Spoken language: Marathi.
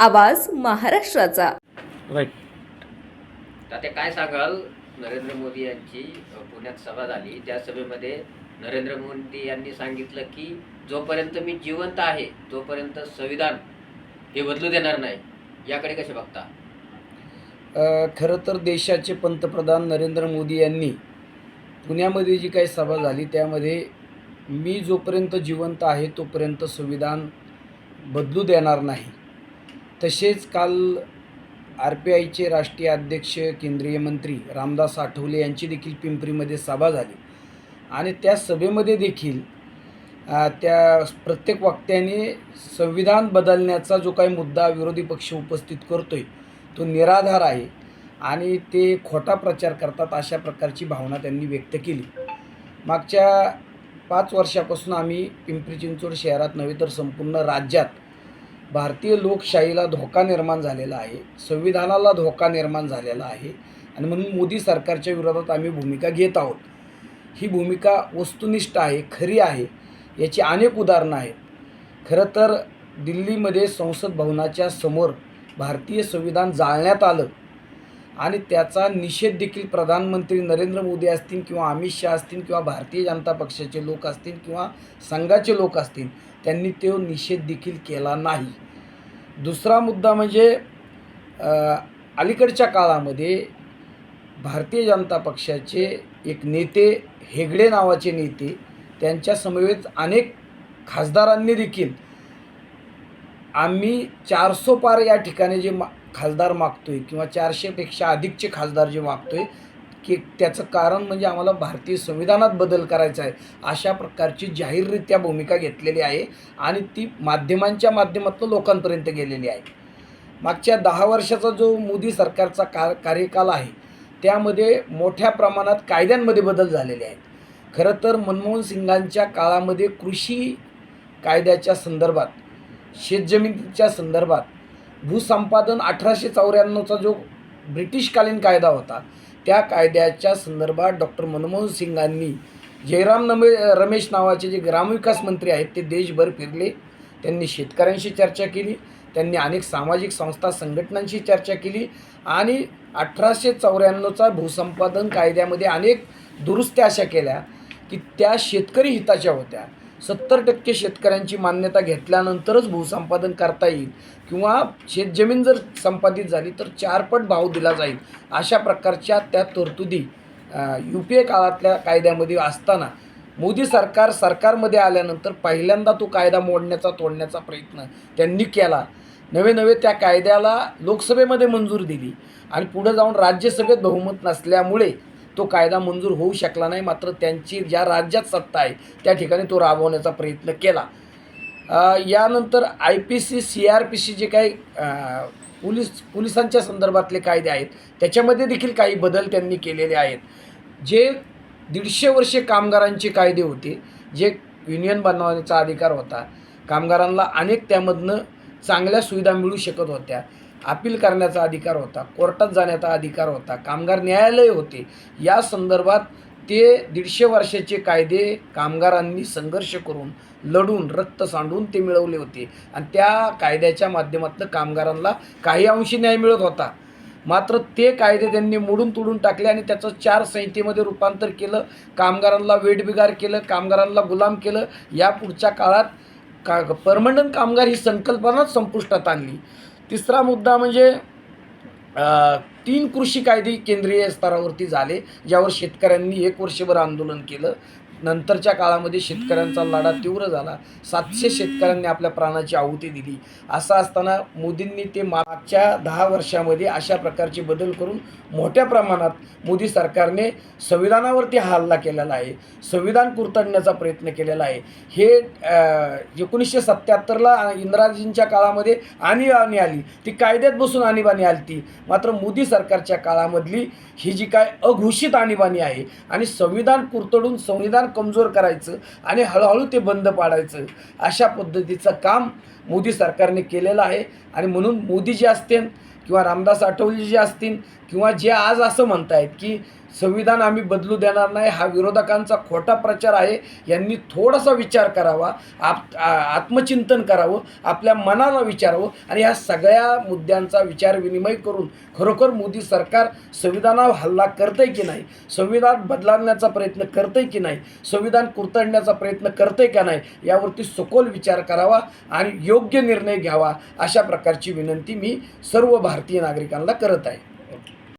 आवाज महाराष्ट्राचा. राईट तात्या काय सांगाल? नरेंद्र मोदी यांची अ, पुण्यात सभा झाली. त्या सभेमध्ये नरेंद्र मोदी यांनी सांगितलं की जोपर्यंत मी जिवंत आहे तोपर्यंत संविधान हे बदलू देणार नाही. याकडे कसे बघता? अ, खरं तर देशाचे पंतप्रधान नरेंद्र मोदी यांनी पुण्यामध्ये जी काही सभा झाली त्यामध्ये मी जोपर्यंत जिवंत आहे तोपर्यंत संविधान बदलू देणार नाही. तसेच काल आर पी आयचे राष्ट्रीय अध्यक्ष केंद्रीय मंत्री रामदास आठवले यांची देखील पिंपरीमध्ये सभा झाली. आणि त्या सभेमध्ये देखील त्या प्रत्येक वक्त्याने संविधान बदलण्याचा जो काही मुद्दा विरोधी पक्ष उपस्थित करतोय तो निराधार आहे. आणि ते खोटा प्रचार करतात अशा प्रकारची भावना त्यांनी व्यक्त केली. मागच्या पाच वर्षापासून आम्ही पिंपरी चिंचवड शहरात नव्हे तर संपूर्ण राज्यात भारतीय लोकशाहीला धोका निर्माण झालेला आहे संविधानाला धोका निर्माण झालेला आहे आणि म्हणून मोदी सरकारच्या विरोधात आम्ही भूमिका घेत आहोत. ही भूमिका वस्तुनिष्ठ आहे खरी आहे याची अनेक उदाहरणं आहेत. खरं तर दिल्लीमध्ये संसद भवनाच्या समोर भारतीय संविधान जाळण्यात आलं. आणि त्याचा निषेध देखील प्रधानमंत्री नरेंद्र मोदी असतील किंवा अमित शहा असतील किंवा भारतीय जनता पक्षाचे लोक असतील किंवा संघाचे लोक असतील त्यांनी तो निषेध देखील केला नाही. दुसरा मुद्दा म्हणजे अलीकडच्या काळामध्ये भारतीय जनता पक्षाचे एक नेते हेगडे नावाचे नेते त्यांच्यासमवेत अनेक खासदारांनी देखील आम्ही चारसो पार या ठिकाणी जे मा खासदार मागतोय किंवा चारशेपेक्षा अधिकचे खासदार जे मागतोय की त्याचं कारण म्हणजे आम्हाला भारतीय संविधानात बदल करायचा आहे अशा प्रकारची जाहीररित्या भूमिका घेतलेली आहे आणि ती माध्यमांच्या माध्यमातून लोकांपर्यंत गेलेली आहे. मागच्या दहा वर्षाचा जो मोदी सरकारचा का कार्यकाल आहे त्यामध्ये मोठ्या प्रमाणात कायद्यांमध्ये बदल झालेले आहेत. खरं तर मनमोहन सिंगांच्या काळामध्ये कृषी कायद्याच्या संदर्भात शेतजमिनीच्या संदर्भात भूसंपादन अठराशे चौऱ्याण्णवचा जो ब्रिटिशकालीन कायदा होता त्या कायद्याच्या संदर्भात डॉक्टर मनमोहन सिंगांनी जयराम नमे रमेश नावाचे जे ग्रामविकास मंत्री आहेत ते देशभर फिरले. त्यांनी शेतकऱ्यांशी चर्चा केली. त्यांनी अनेक सामाजिक संस्था संघटनांशी चर्चा केली. आणि अठराशे चौऱ्याण्णवचा भूसंपादन कायद्यामध्ये अनेक दुरुस्त्या अशा केल्या की त्या शेतकरी हिताच्या होत्या. सत्तर टक्के शेतकऱ्यांची मान्यता घेतल्यानंतरच भूसंपादन करता येईल. किंवा शेतजमीन जर संपादित झाली तर चारपट भाव दिला जाईल. अशा प्रकारच्या त्या तरतुदी यू पी ए काळातल्या कायद्यामध्ये असताना मोदी सरकार सरकारमध्ये आल्यानंतर पहिल्यांदा तो कायदा मोडण्याचा तोडण्याचा प्रयत्न त्यांनी केला. नवे नवे त्या कायद्याला लोकसभेमध्ये मंजूर दिली. आणि पुढं जाऊन राज्यसभेत बहुमत नसल्यामुळे तो कायदा मंजूर होऊ शकला नाही मात्र त्यांची ज्या राज्यात सत्ता आहे त्या ठिकाणी तो राबवण्याचा प्रयत्न केला. यानंतर I P C C R P C जे काही पोलीस पोलिसांच्या संदर्भातले कायदे आहेत त्याच्यामध्ये देखील काही बदल त्यांनी केलेले आहेत. जे दीडशे वर्षे कामगारांचे कायदे होते जे युनियन बनवण्याचा अधिकार होता कामगारांना अनेक त्यामधनं चांगल्या सुविधा मिळू शकत होत्या. अपील करण्याचा अधिकार होता कोर्टात जाण्याचा अधिकार होता कामगार न्यायालय होते. या संदर्भात ते दीडशे वर्षाचे कायदे कामगारांनी संघर्ष करून लढून रक्त सांडून ते मिळवले होते. आणि त्या कायद्याच्या माध्यमातून कामगारांना काही अंशी न्याय मिळत होता. मात्र ते कायदे त्यांनी मोडून तोडून टाकले आणि त्याचं चार संहितेमध्ये रूपांतर केलं. कामगारांना वेठबिगार केलं कामगारांना गुलाम केलं. या पुढच्या काळात का परमनंट कामगार ही संकल्पनाच संपुष्टात आणली. तिसरा मुद्दा म्हणजे तीन कृषी कायदे केंद्रीय स्तरावरती झाले ज्यावर शेतकऱ्यांनी एक वर्षभर आंदोलन केलं. नंतरच्या काळामध्ये शेतकऱ्यांचा लढा तीव्र झाला. सातशे शेतकऱ्यांनी आपल्या प्राणाची आहुती दिली. असं असताना मोदींनी ते मागच्या दहा वर्षामध्ये अशा प्रकारचे बदल करून मोठ्या प्रमाणात मोदी सरकारने संविधानावरती हा हल्ला केलेला आहे. संविधान कुरतडण्याचा प्रयत्न केलेला आहे. हे एकोणीसशे सत्त्याहत्तरला इंदिराजींच्या काळामध्ये आणीबाणी आली. ती कायद्यात बसून आणीबाणी आली ती मात्र मोदी सरकारच्या काळामधली ही जी काय अघोषित आणीबाणी आहे आणि संविधान कुरतडून संविधान कमजोर करायचं आणि हळूहळू ते बंद पाडायचं. अशा पद्धतीचं काम मोदी सरकारने केलेलं आहे. आणि म्हणून मोदी जे असतील किंवा रामदास आठवले जे असतील किंवा जे आज असं म्हणतायत की संविधान आम्ही बदलू देणार नाही हा विरोधकांचा खोटा प्रचार आहे यांनी थोडासा विचार करावा आप आत्मचिंतन करावं आपल्या मनाला विचारावं आणि ह्या सगळ्या मुद्द्यांचा विचार विनिमय करून खरोखर मोदी सरकार संविधानावर हल्ला करतंय की नाही संविधान बदलण्याचा प्रयत्न करतंय की नाही संविधान कुरतडण्याचा प्रयत्न करतंय का नाही यावरती सखोल विचार करावा आणि योग्य निर्णय घ्यावा अशा प्रकारची विनंती मी सर्व भारतीय नागरिकांना करत आहे.